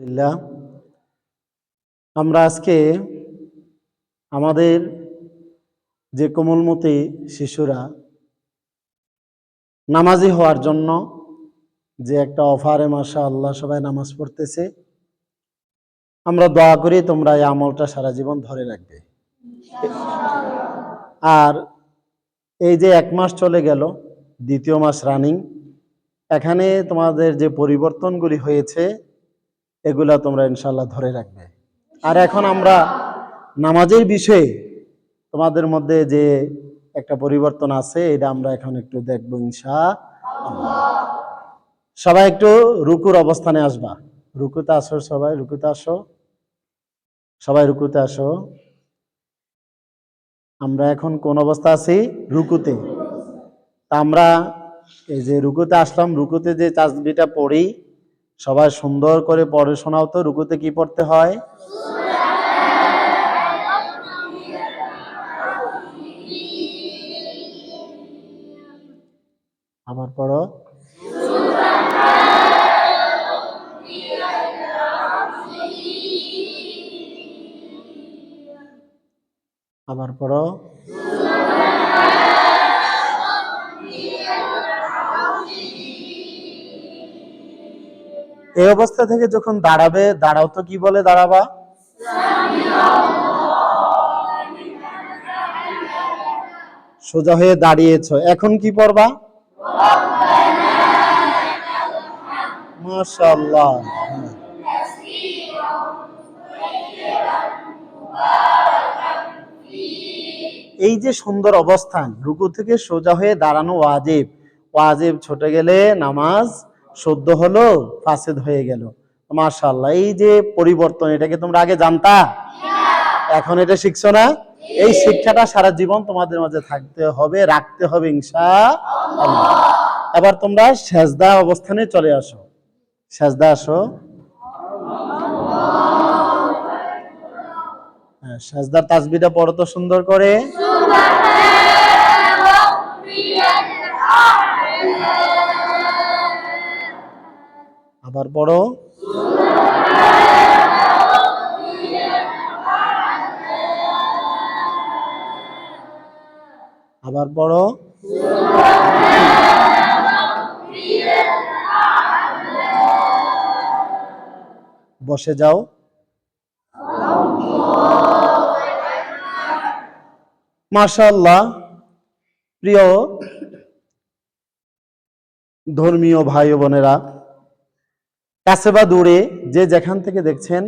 আলহামদুলিল্লাহ। আমরা আজকে আমাদের যে কোমলমতি শিশুরা নামাজি হওয়ার জন্য যে একটা অফারে মাসা আল্লাহ সবাই নামাজ পড়তেছে, আমরা দোয়া করি তোমরা এই আমলটা সারা জীবন ধরে রাখবে। আর এই যে এক মাস চলে গেল, দ্বিতীয় মাস রানিং এখানে তোমাদের যে পরিবর্তনগুলি হয়েছে এগুলা তোমরা ইনশাল্লাহ ধরে রাখবে। আর এখন আমরা নামাজের বিষয়ে তোমাদের মধ্যে যে একটা পরিবর্তন আছে, এটা আমরা এখন একটু দেখব ইনশা সবাই একটু রুকুর অবস্থানে আসবা। রুকুতে আসো সবাই, রুকুতে আসো। সবাই রুকুতে আসো। আমরা এখন কোন অবস্থা আছি? রুকুতে। তা আমরা এই যে রুকুতে আসলাম, রুকুতে যে তাসবিটা পড়ি সবাই সুন্দর করে পড়ে শোনাও তো রুকুতে কি পড়তে হয়? আবার পড়ো। আবার পড়ো। এই অবস্থা থেকে যখন দাঁড়াবে, দাঁড়াও তো কি বলে দাঁড়াবা? সোজা হয়ে দাঁড়িয়েছ। এখন কি পড়বা? এই যে সুন্দর অবস্থান, রুকু থেকে সোজা হয়ে দাঁড়ানো ওয়াজিব। ওয়াজিব ছুটে গেলে নামাজ সদ্য হলো ফাসেদ হয়ে গেল। মাশাআল্লাহ এই যে পরিবর্তন এটাকে তোমরা আগে জানতা? এখন এটা শিখছো না? এই শিক্ষাটা সারা জীবন তোমাদের মাঝে থাকতে হবে রাখতে হবে আল্লাহ এবার তোমরা সেজদা অবস্থানে চলে আসো। সেজদা আসো। হ্যাঁ, সেজদার তাসবিটা পড়ো তো সুন্দর করে। আবার পড়ো আবার পড়ো বসে যাও। মাশাআল্লাহ। প্রিয় ধর্মীয় ভাই বোনেরা কাছে বা দূরে যে যেখান থেকে দেখছেন,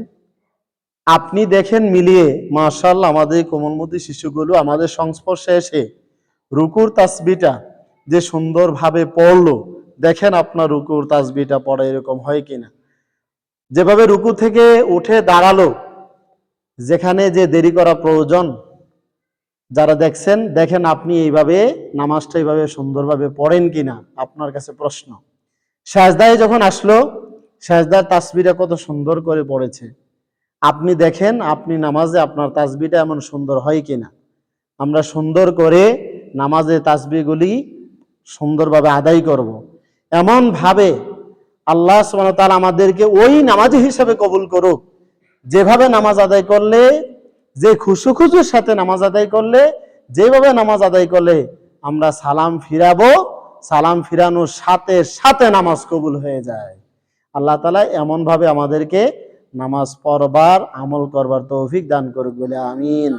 আপনি দেখেন মিলিয়ে মার্শাল আমাদের কোমলমতি শিশুগুলো আমাদের সংস্পর্শে এসে রুকুর তাসবিটা যে সুন্দরভাবে পড়ল, দেখেন আপনার রুকুর তাসবিটা পড়া এরকম হয় কিনা। যেভাবে রুকু থেকে উঠে দাঁড়াল, যেখানে যে দেরি করা প্রয়োজন, যারা দেখছেন, দেখেন আপনি এইভাবে নামাজটা এইভাবে সুন্দরভাবে পড়েন কিনা, আপনার কাছে প্রশ্ন। সাজদায় যখন আসলো সাজদার তাসবিটা কত সুন্দর করে পড়েছে। আপনি দেখেন, আপনি নামাজে আপনার তাসবিটা এমন সুন্দর হয় কিনা। আমরা সুন্দর করে নামাজে তাসবিগুলি সুন্দরভাবে আদায় করব। এমন ভাবে আল্লাহ ওয়া তাআলা আমাদেরকে ওই নামাজি হিসাবে কবুল করুক। যেভাবে নামাজ আদায় করলে, যে খুশু খুশুর সাথে নামাজ আদায় করলে, যেভাবে নামাজ আদায় করলে আমরা সালাম ফিরাবো, সালাম ফিরানোর সাথে সাথে নামাজ কবুল হয়ে যায়। আল্লাহ তালা এমনভাবে আমাদেরকে নামাজ পড়বার আমল করবার তৌফিক দান করুক বলে আমিন।